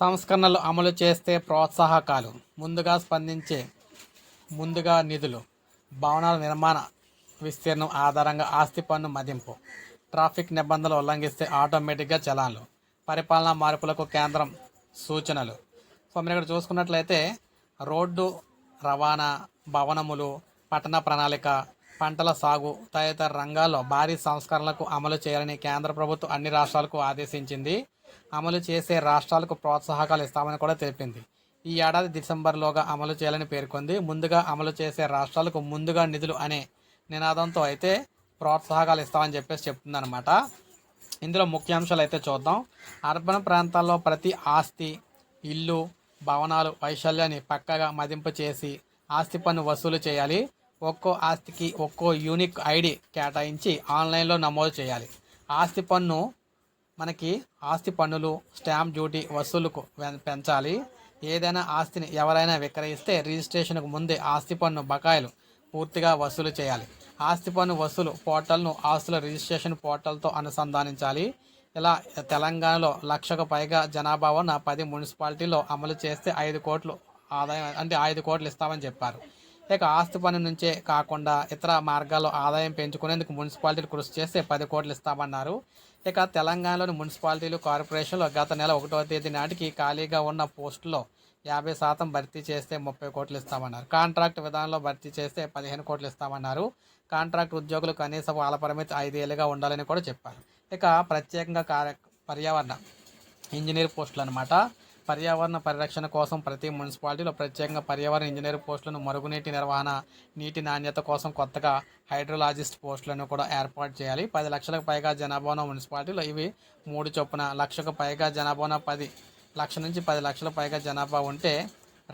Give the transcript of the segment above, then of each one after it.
సంస్కరణలు అమలు చేస్తే ప్రోత్సాహకాలు ముందుగా స్పందించే ముందుగా నిధులు భవనాల నిర్మాణ విస్తీర్ణం ఆధారంగా ఆస్తి పన్ను మదింపు ట్రాఫిక్ నిబంధనలు ఉల్లంఘిస్తే ఆటోమేటిక్గా చలాన్లు పరిపాలనా మార్పులకు కేంద్రం సూచనలు. సో మీరు ఇక్కడ చూసుకున్నట్లయితే రోడ్డు రవాణా భవనములు పట్టణ ప్రణాళిక పంటల సాగు తదితర రంగాల్లో భారీ సంస్కరణలకు అమలు చేయాలని కేంద్ర ప్రభుత్వం అన్ని రాష్ట్రాలకు ఆదేశించింది. అమలు చేసే రాష్ట్రాలకు ప్రోత్సాహకాలు ఇస్తామని కూడా తెలిపింది. ఈ ఏడాది డిసెంబర్లోగా అమలు చేయాలని పేర్కొంది. ముందుగా అమలు చేసే రాష్ట్రాలకు ముందుగా నిధులు అనే నినాదంతో అయితే ప్రోత్సాహకాలు ఇస్తామని చెప్పేసి చెప్తుందన్నమాట. ఇందులో ముఖ్యాంశాలు అయితే చూద్దాం. అర్బన్ ప్రాంతాల్లో ప్రతి ఆస్తి ఇల్లు భవనాలు వైశాల్యాన్ని పక్కగా మదింపు చేసి ఆస్తి పన్ను వసూలు చేయాలి. ఒక్కో ఆస్తికి ఒక్కో యూనిక్ ఐడి కేటాయించి ఆన్లైన్లో నమోదు చేయాలి. ఆస్తి పన్ను మనకి ఆస్తి పన్నులు స్టాంప్ డ్యూటీ వసూలుకు పెంచాలి. ఏదైనా ఆస్తిని ఎవరైనా విక్రయిస్తే రిజిస్ట్రేషన్కు ముందే ఆస్తి పన్ను బకాయిలు పూర్తిగా వసూలు చేయాలి. ఆస్తి పన్ను వసూలు పోర్టల్ను ఆస్తుల రిజిస్ట్రేషన్ పోర్టల్తో అనుసంధానించాలి. ఇలా తెలంగాణలో లక్షకు పైగా జనాభా ఉన్న పది మున్సిపాలిటీలో అమలు చేస్తే ఐదు కోట్లు ఆదాయం అంటే ఐదు కోట్లు ఇస్తామని చెప్పారు. ఇక ఆస్తి పన్ను నుంచే కాకుండా ఇతర మార్గాల్లో ఆదాయం పెంచుకునేందుకు మున్సిపాలిటీలు కృషి చేస్తే పది కోట్లు ఇస్తామన్నారు. ఇక తెలంగాణలోని మున్సిపాలిటీలు కార్పొరేషన్లో గత నెల ఒకటో తేదీ నాటికి ఖాళీగా ఉన్న పోస్టుల్లో యాభై శాతం భర్తీ చేస్తే ముప్పై కోట్లు ఇస్తామన్నారు. కాంట్రాక్ట్ విధానంలో భర్తీ చేస్తే పదిహేను కోట్లు ఇస్తామన్నారు. కాంట్రాక్ట్ ఉద్యోగులు కనీస వాళ్ళ పరిమితి ఐదేళ్ళుగా ఉండాలని కూడా చెప్పారు. ఇక ప్రత్యేకంగా కార్య పర్యావరణ ఇంజనీర్ పోస్టులు అనమాట పర్యావరణ పరిరక్షణ కోసం ప్రతి మున్సిపాలిటీలో ప్రత్యేకంగా పర్యావరణ ఇంజనీర్ పోస్టులను మరుగునీటి నిర్వహణ నీటి నాణ్యత కోసం కొత్తగా హైడ్రోలాజిస్ట్ పోస్టులను కూడా ఏర్పాటు చేయాలి. పది లక్షలకు పైగా జనాభాన మున్సిపాలిటీలో ఇవి మూడు చొప్పున లక్షకు పైగా జనాభాన పది లక్ష నుంచి పది లక్షల పైగా జనాభా ఉంటే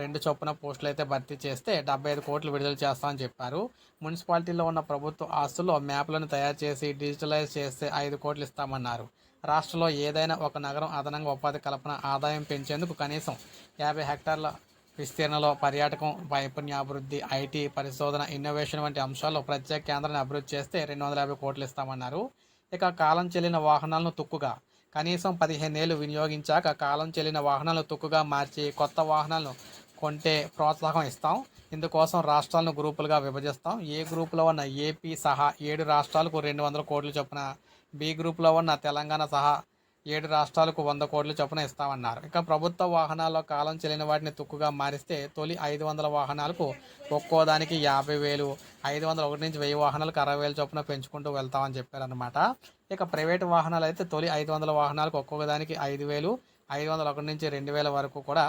రెండు చొప్పున పోస్టులు అయితే భర్తీ చేస్తే డెబ్బై ఐదు కోట్లు విడుదల చేస్తామని చెప్పారు. మున్సిపాలిటీలో ఉన్న ప్రభుత్వ ఆస్తుల్లో మ్యాప్లను తయారు చేసి డిజిటలైజ్ చేస్తే ఐదు కోట్లు ఇస్తామన్నారు. రాష్ట్రంలో ఏదైనా ఒక నగరం అదనంగా ఉపాధి కల్పన ఆదాయం పెంచేందుకు కనీసం యాభై హెక్టార్ల విస్తీర్ణంలో పర్యాటకం నైపుణ్యాభివృద్ధి ఐటీ పరిశోధన ఇన్నోవేషన్ వంటి అంశాల్లో ప్రత్యేక కేంద్రాన్ని అభివృద్ధి చేస్తే రెండు వందల యాభై కోట్లు ఇస్తామన్నారు. ఇక కాలం చెల్లిన వాహనాలను తుక్కుగా కనీసం పదిహేను ఏళ్ళు వినియోగించాక కాలం చెల్లిన వాహనాలను తుక్కుగా మార్చి కొత్త వాహనాలను కొంటే ప్రోత్సాహం ఇస్తాం. ఇందుకోసం రాష్ట్రాలను గ్రూపులుగా విభజిస్తాం. ఏ గ్రూపులో ఉన్న ఏపీ సహా ఏడు రాష్ట్రాలకు రెండు వందల కోట్లు చొప్పున బి గ్రూపులో ఉన్న తెలంగాణ సహా ఏడు రాష్ట్రాలకు వంద కోట్లు చొప్పున ఇస్తామన్నారు. ఇక ప్రభుత్వ వాహనాల్లో కాలం చెల్లిన వాటిని తుక్కుగా మారిస్తే తొలి ఐదు వందల వాహనాలకు ఒక్కో దానికి యాభై వేలు ఐదు వందల ఒకటి నుంచి వెయ్యి వాహనాలకు అరవై వేలు చొప్పున పెంచుకుంటూ వెళ్తామని చెప్పారనమాట ఇక ప్రైవేటు వాహనాలు అయితే తొలి ఐదు వందల వాహనాలకు ఒక్కొక్క దానికి ఐదు వేలు ఐదు వందల ఒకటి నుంచి రెండు వేల వరకు కూడా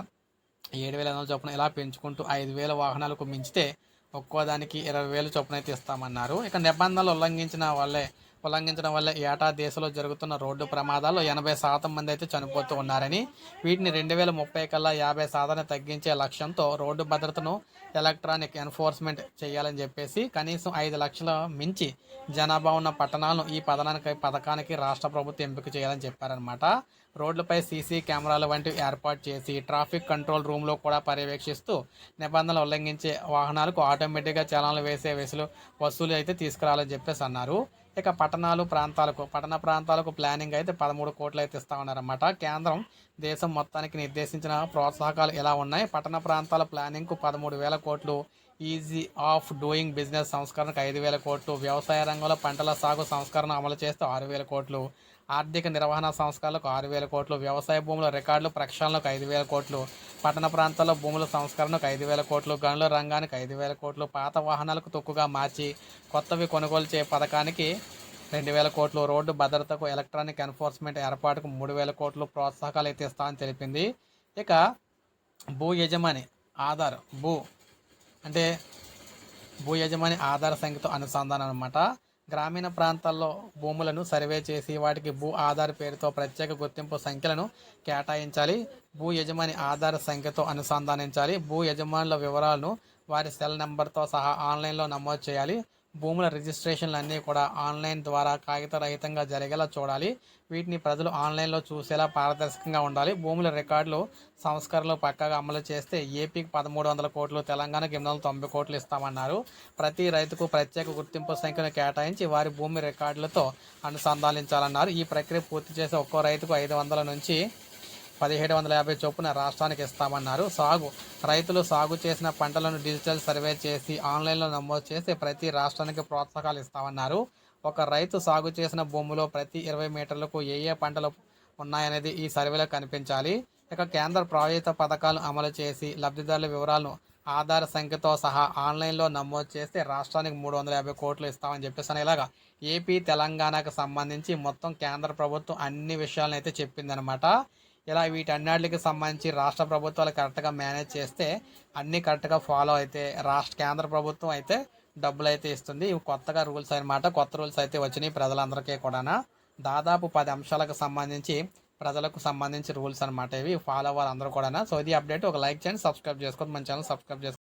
ఏడు వేల ఐదు వందల చొప్పున ఇలా పెంచుకుంటూ ఐదు వేల వాహనాలకు మించితే ఒక్కో దానికి ఇరవై వేలు చొప్పున అయితే ఇస్తామన్నారు. ఇక నిబంధనలు ఉల్లంఘించిన వాళ్ళే ఉల్లంఘించడం వల్ల ఏటా దేశంలో జరుగుతున్న రోడ్డు ప్రమాదాల్లో ఎనభై శాతం మంది అయితే చనిపోతూ ఉన్నారని వీటిని రెండు వేల ముప్పై కల్లా యాభై శాతాన్ని తగ్గించే లక్ష్యంతో రోడ్డు భద్రతను ఎలక్ట్రానిక్ ఎన్ఫోర్స్మెంట్ చేయాలని చెప్పేసి కనీసం ఐదు లక్షల మించి జనాభా ఉన్న పట్టణాలను ఈ పథనానికి పథకానికి రాష్ట్ర ప్రభుత్వం ఎంపిక చేయాలని చెప్పారనమాట రోడ్లపై సీసీ కెమెరాలు వంటివి ఏర్పాటు చేసి ట్రాఫిక్ కంట్రోల్ రూమ్లో కూడా పర్యవేక్షిస్తూ నిబంధనలు ఉల్లంఘించే వాహనాలకు ఆటోమేటిక్గా చలనాలు వేసే వెసులు వసూలు అయితే తీసుకురావాలని చెప్పేసి అన్నారు. ఇక పట్టణాలు ప్రాంతాలకు పట్టణ ప్రాంతాలకు ప్లానింగ్ అయితే పదమూడు కోట్లు అయితే ఇస్తా ఉన్నారన్నమాట. కేంద్రం దేశం మొత్తానికి నిర్దేశించిన ప్రోత్సాహకాలు ఎలా ఉన్నాయి? పట్టణ ప్రాంతాల ప్లానింగ్కు పదమూడు వేల కోట్లు ఈజీ ఆఫ్ డూయింగ్ బిజినెస్ సంస్కరణకు ఐదు వేల కోట్లు వ్యవసాయ రంగంలో పంటల సాగు సంస్కరణ అమలు చేస్తే ఆరు వేల కోట్లు ఆర్థిక నిర్వహణ సంస్కరణలకు ఆరు వేల కోట్లు వ్యవసాయ భూముల రికార్డులు ప్రక్షాళనకు ఐదు వేల కోట్లు పట్టణ ప్రాంతాల్లో భూముల సంస్కరణకు ఐదు వేల కోట్లు గనుల రంగానికి ఐదు వేల కోట్లు పాత వాహనాలకు తొక్కుగా మార్చి కొత్తవి కొనుగోలు చే పథకానికి రెండు వేల కోట్లు రోడ్డు భద్రతకు ఎలక్ట్రానిక్ ఎన్ఫోర్స్మెంట్ ఏర్పాటుకు మూడు వేల కోట్లు ప్రోత్సాహకాలు అయితే ఇస్తామని తెలిపింది. ఇక భూ యజమాని ఆధార్ భూ అంటే భూ యజమాని ఆధార్ సంఖ్యతో అనుసంధానం అనమాట గ్రామీణ ప్రాంతాల్లో భూములను సర్వే చేసి వాటికి భూ ఆధార్ పేరుతో ప్రత్యేక గుర్తింపు సంఖ్యలను కేటాయించాలి. భూ యజమాని ఆధార్ సంఖ్యతో అనుసంధానించాలి. భూ యజమానుల వివరాలను వారి సెల్ నెంబర్తో సహా ఆన్లైన్లో నమోదు చేయాలి. భూముల రిజిస్ట్రేషన్లు అన్నీ కూడా ఆన్లైన్ ద్వారా కాగితరహితంగా జరిగేలా చూడాలి. వీటిని ప్రజలు ఆన్లైన్లో చూసేలా పారదర్శకంగా ఉండాలి. భూముల రికార్డులు సంస్కరణలు పక్కాగా అమలు చేస్తే ఏపీకి పదమూడు వందల కోట్లు తెలంగాణకి ఎనిమిది వందల తొంభై కోట్లు ఇస్తామన్నారు. ప్రతి రైతుకు ప్రత్యేక గుర్తింపు సంఖ్యను కేటాయించి వారి భూమి రికార్డులతో అనుసంధానించాలన్నారు. ఈ ప్రక్రియ పూర్తి చేసి ఒక్కో రైతుకు ఐదు వందల నుంచి పదిహేడు వందల యాభై చొప్పున రాష్ట్రానికి ఇస్తామన్నారు. సాగు రైతులు సాగు చేసిన పంటలను డిజిటల్ సర్వే చేసి ఆన్లైన్లో నమోదు చేసి ప్రతి రాష్ట్రానికి ప్రోత్సాహాలు ఇస్తామన్నారు. ఒక రైతు సాగు చేసిన భూమిలో ప్రతి ఇరవై మీటర్లకు ఏ ఏ పంటలు ఉన్నాయనేది ఈ సర్వేలో కనిపించాలి. ఇక కేంద్ర ప్రాయోజిత పథకాలు అమలు చేసి లబ్ధిదారుల వివరాలను ఆధార్ సంఖ్యతో సహా ఆన్లైన్లో నమోదు చేస్తే రాష్ట్రానికి మూడు వందల యాభై కోట్లు ఇస్తామని చెప్పేసి ఇలాగా ఏపీ తెలంగాణకు సంబంధించి మొత్తం కేంద్ర ప్రభుత్వం అన్ని విషయాలను అయితే చెప్పిందనమాట ఇలా వీటన్నిటికి సంబంధించి రాష్ట్ర ప్రభుత్వాలు కరెక్ట్గా మేనేజ్ చేస్తే అన్నీ కరెక్ట్గా ఫాలో అయితే రాష్ట్ర కేంద్ర ప్రభుత్వం అయితే డబ్బులు అయితే ఇస్తుంది. ఇవి కొత్తగా రూల్స్ అనమాట కొత్త రూల్స్ అయితే వచ్చినాయి ప్రజలందరికీ కూడా దాదాపు పది అంశాలకు సంబంధించి ప్రజలకు సంబంధించి రూల్స్ అనమాట ఇవి. ఫాలో అవ్వాలి అందరూ కూడా సో ఇది అప్డేట్. ఒక లైక్ చేయండి. సబ్స్క్రైబ్ చేసుకోండి. మన ఛానల్ సబ్స్క్రైబ్ చేసుకోండి.